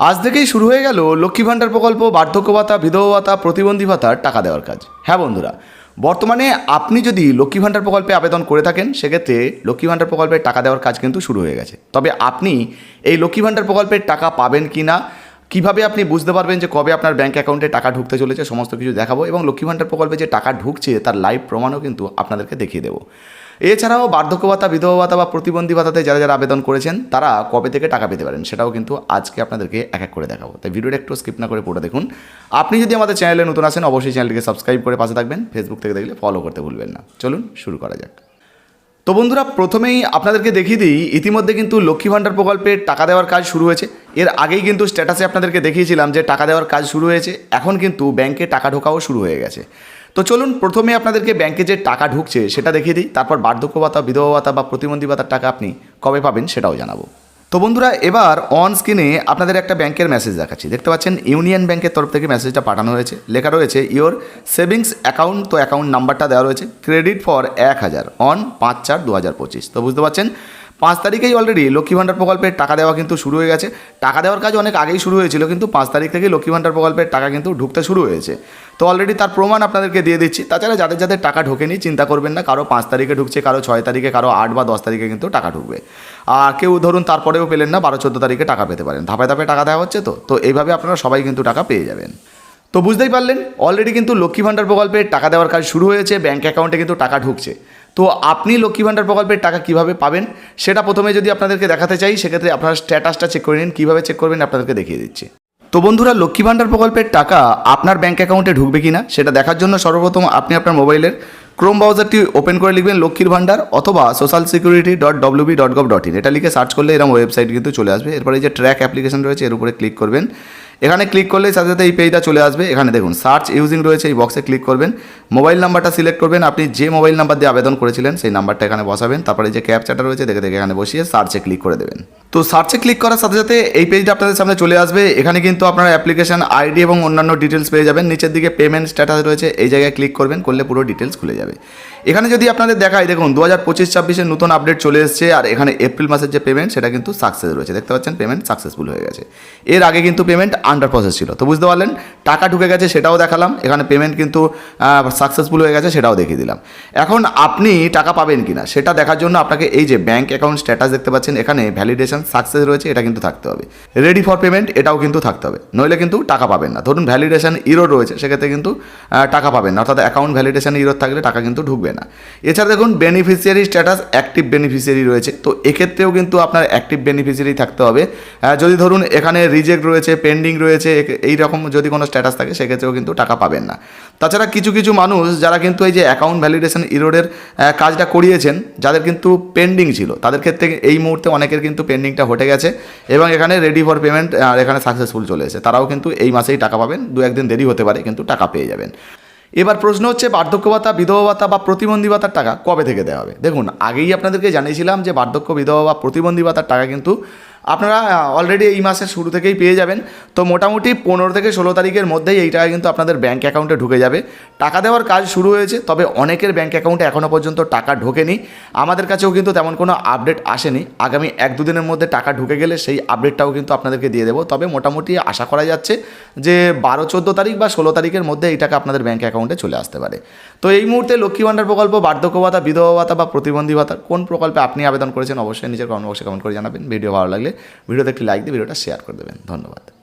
আজ থেকেই শুরু হয়ে গেল লক্ষ্মী ভাণ্ডার প্রকল্প, বার্ধক্য ভাতা, বিধবা ভাতা, প্রতিবন্ধী ভাতার টাকা দেওয়ার কাজ। হ্যাঁ বন্ধুরা, বর্তমানে আপনি যদি লক্ষ্মী ভাণ্ডার প্রকল্পে আবেদন করে থাকেন, সেক্ষেত্রে লক্ষ্মী ভাণ্ডার প্রকল্পের টাকা দেওয়ার কাজ কিন্তু শুরু হয়ে গেছে। তবে আপনি এই লক্ষ্মী ভাণ্ডার প্রকল্পের টাকা পাবেন কি না কীভাবে আপনি বুঝতে পারবেন যে কবে আপনার ব্যাংক অ্যাকাউন্টে টাকা ঢুকতে চলেছে, সমস্ত কিছু দেখাবো এবং লক্ষ্মী ভাণ্ডার প্রকল্পে যে টাকা ঢুকছে, তার লাইভ প্রমাণও কিন্তু আপনাদেরকে দেখিয়ে দেবো। এছাড়াও বার্ধক্য ভাতা, বিধবা ভাতা বা প্রতিবন্ধী ভাতাতে যারা যারা আবেদন করেছেন, তারা কবে থেকে টাকা পেতে পারেন সেটাও কিন্তু আজকে আপনাদেরকে এক এক করে দেখাবো। তাই ভিডিওটা একটু স্কিপ না করে পুরো দেখুন। আপনি যদি আমাদের চ্যানেলে নতুন আসেন, অবশ্যই চ্যানেলটিকে সাবস্ক্রাইব করে পাশে থাকবেন। ফেসবুক থেকে দেখলে ফলো করতে ভুলবেন না। চলুন শুরু করা যাক। তো বন্ধুরা, প্রথমেই আপনাদেরকে দেখিয়ে দিই, ইতিমধ্যে কিন্তু লক্ষ্মী ভাণ্ডার প্রকল্পের টাকা দেওয়ার কাজ শুরু হয়েছে। এর আগেই কিন্তু স্ট্যাটাসে আপনাদেরকে দেখিয়েছিলাম যে টাকা দেওয়ার কাজ শুরু হয়েছে, এখন কিন্তু ব্যাংকে টাকা ঢোকাও শুরু হয়ে গেছে। তো চলুন প্রথমে আপনাদেরকে ব্যাংকে যে টাকা ঢুকছে সেটা দেখিয়ে দিই, তারপর বার্ধক্য ভাতা, বিধবা ভাতা বা প্রতিবন্ধী ভাতার টাকা আপনি কবে পাবেন সেটাও জানাব। তো বন্ধুরা, এবার অন স্ক্রিনে আপনাদের একটা ব্যাংকের মেসেজ দেখাচ্ছি। দেখতে পাচ্ছেন ইউনিয়ন ব্যাংকের তরফ থেকে মেসেজটা পাঠানো হয়েছে। লেখা রয়েছে ইওর সেভিংস অ্যাকাউন্ট তো অ্যাকাউন্ট নাম্বারটা দেওয়া রয়েছে ক্রেডিট ফর এক হাজার অন পাঁচ চার দু হাজার পঁচিশ। তো বুঝতে পারছেন পাঁচ তারিখেই অলরেডি লক্ষ্মী ভাণ্ডার প্রকল্পের টাকা দেওয়া কিন্তু শুরু হয়ে গেছে। টাকা দেওয়ার কাজ অনেক আগেই শুরু হয়েছিল, কিন্তু পাঁচ তারিখ থেকেই লক্ষ্মী ভাণ্ডার প্রকল্পের টাকা কিন্তু ঢুকতে শুরু হয়েছে। তো অলরেডি তার প্রমাণ আপনাদেরকে দিয়ে দিচ্ছি। তাছাড়া যাদের যাদের টাকা ঢোকেনি, চিন্তা করবেন না, কারও পাঁচ তারিখে ঢুকছে, কারও ছয় তারিখে, কারও আট বা দশ তারিখে কিন্তু টাকা ঢুকবে। আর কেউ ধরুন তারপরেও পেলেন না, বারো, চোদ্দ তারিখে টাকা পেতে পারেন। ধাপে ধাপে টাকা দেওয়া হচ্ছে তো। তো এইভাবে আপনারা সবাই কিন্তু টাকা পেয়ে যাবেন। তো বুঝতেই পারলেন অলরেডি কিন্তু লক্ষ্মী ভাণ্ডার প্রকল্পের টাকা দেওয়ার কাজ শুরু হয়েছে ব্যাঙ্ক অ্যাকাউন্টে কিন্তু টাকা ঢুকছে। তো আপনি লক্ষ্মী ভাণ্ডার প্রকল্পের টাকা কীভাবে পাবেন, সেটা প্রথমে যদি আপনাদেরকে দেখাতে চাই, সেক্ষেত্রে আপনার স্ট্যাটাসটা চেক করে নিন, কীভাবে চেক করবেন আপনাদেরকে দেখিয়ে দিচ্ছি। তো বন্ধুরা, লক্ষ্মী ভাণ্ডার প্রকল্পের টাকা আপনার ব্যাঙ্ক অ্যাকাউন্টে ঢুকবে কি না সেটা দেখার জন্য সর্বপ্রথম আপনি আপনার মোবাইলের ক্রোম ব্রাউজারটি ওপেন করে লিখবেন লক্ষ্মীর ভাণ্ডার অথবা social security dot WB dot gov dot in এটা লিখে সার্চ করলে এরকম ওয়েবসাইট কিন্তু চলে আসবে। এরপরে যে ট্র্যাক অ্যাপ্লিকেশন রয়েছে, এর উপরে ক্লিক করবেন। এখানে ক্লিক করলে সাথে সাথে এই পেজটা চলে আসবে। এখানে দেখুন সার্চ ইউজিং রয়েছে, এই বক্সে ক্লিক করবেন। মোবাইল নাম্বারটা সিলেক্ট করবেন। আপনি যে মোবাইল নাম্বার দিয়ে আবেদন করেছিলেন, সেই নাম্বারটা এখানে বসাবেন। তারপরে যে ক্যাপচাটা রয়েছে, দেখে দেখে এখানে বসিয়ে সার্চে ক্লিক করে দেবেন। তো সার্চে ক্লিক করার সাথে সাথে এই পেজটা আপনাদের সামনে চলে আসবে। এখানে কিন্তু আপনার অ্যাপ্লিকেশন আইডি এবং অন্যান্য ডিটেলস পেয়ে যাবেন। নিচের দিকে পেমেন্ট স্ট্যাটাস রয়েছে, এই জায়গায় ক্লিক করবেন, করলে পুরো ডিটেলস খুলে যাবে। এখানে যদি আপনাদের দেখায় দেখুন দু হাজার পঁচিশ ছাব্বিশের নতুন আপডেট চলে এসেছে, আর এখানে এপ্রিল মাসের যে পেমেন্ট সেটা কিন্তু সাকসেস রয়েছে। দেখতে পাচ্ছেন পেমেন্ট সাকসেসফুল হয়ে গেছে। এর আগে কিন্তু পেমেন্ট আন্ডার প্রসেস ছিল। তো বুঝতে পারলেন, টাকা ঢুকে গেছে, সেটাও দেখালাম। এখানে পেমেন্ট কিন্তু সাকসেসফুল হয়ে গেছে, সেটাও দেখিয়ে দিলাম। এখন আপনি টাকা পাবেন কি না সেটা দেখার জন্য আপনাকে এই যে ব্যাঙ্ক অ্যাকাউন্ট স্ট্যাটাস দেখতে পাচ্ছেন, এখানে ভ্যালিডেশন সাকসেস রয়েছে, এটা কিন্তু থাকতে হবে। রেডি ফর পেমেন্ট এটাও কিন্তু থাকতে হবে। নইলে কিন্তু টাকা পাবেন না। ধরুন ভ্যালিডেশন ইরোড রয়েছে, সেক্ষেত্রে কিন্তু টাকা পাবেন না। অর্থাৎ অ্যাকাউন্ট ভ্যালিডেশন ইরোড থাকলে টাকা কিন্তু ঢুকবে না। এছাড়া দেখুন বেনিফিশিয়ারি স্ট্যাটাস অ্যাক্টিভ বেনিফিশিয়ারি রয়েছে। তো এক্ষেত্রেও কিন্তু আপনার অ্যাক্টিভ বেনিফিশিয়ারি থাকতে হবে। যদি ধরুন, এখানে রিজেক্ট রয়েছে পেন্ডিং রয়েছে এই রকম যদি কোনো স্ট্যাটাস থাকে, সেক্ষেত্রেও কিন্তু টাকা পাবেন না। তাছাড়া কিছু কিছু মানুষ যারা কিন্তু এই যে অ্যাকাউন্ট ভ্যালিডেশন ইরোডের কাজটা করিয়েছেন, যাদের কিন্তু পেন্ডিং ছিল, তাদের ক্ষেত্রে এই মুহূর্তে অনেকের কিন্তু পেন্ডিংটা হটে গেছে এবং এখানে রেডি ফর পেমেন্ট আর এখানে সাকসেসফুল চলে এসেছে। তারাও কিন্তু এই মাসেই টাকা পাবেন দু একদিন দেরি হতে পারে, কিন্তু টাকা পেয়ে যাবেন। এবার প্রশ্ন হচ্ছে, বার্ধক্য ভাতা, বিধবা ভাতা বা প্রতিবন্ধী ভাতার টাকা কবে থেকে দেওয়া হবে? দেখুন, আগেই আপনাদেরকে জানিয়েছিলাম যে বার্ধক্য, বিধবা বা প্রতিবন্ধী ভাতার টাকা কিন্তু আপনারা অলরেডি এই মাসের শুরু থেকেই পেয়ে যাবেন। তো মোটামুটি পনেরো থেকে ষোলো তারিখের মধ্যেই এই টাকা কিন্তু আপনাদের ব্যাঙ্ক অ্যাকাউন্টে ঢুকে যাবে। টাকা দেওয়ার কাজ শুরু হয়েছে, তবে অনেকের ব্যাঙ্ক অ্যাকাউন্টে এখনও পর্যন্ত টাকা ঢোকেনি। আমাদের কাছেও কিন্তু তেমন কোনো আপডেট আসেনি। আগামী এক দুদিনের মধ্যে টাকা ঢুকে গেলে সেই আপডেটটাও কিন্তু আপনাদেরকে দিয়ে দেবো। তবে মোটামুটি আশা করা যাচ্ছে যে বারো, চোদ্দ তারিখ বা ষোলো তারিখের মধ্যে এই টাকা আপনাদের ব্যাঙ্ক অ্যাকাউন্টে চলে আসতে পারে। তো এই মুহূর্তে লক্ষ্মী ভাণ্ডার প্রকল্প, বার্ধক্য ভাতা, বিধবা ভাতা বা প্রতিবন্ধী ভাতা কোন প্রকল্পে আপনি আবেদন করেছেন অবশ্যই নিজের কমেন্ট বক্সে কমেন্ট করে জানাবেন। ভিডিও ভালো লাগলে ভিডিওতে একটি লাইক দিয়ে ভিডিওটা শেয়ার করে দেবেন। ধন্যবাদ।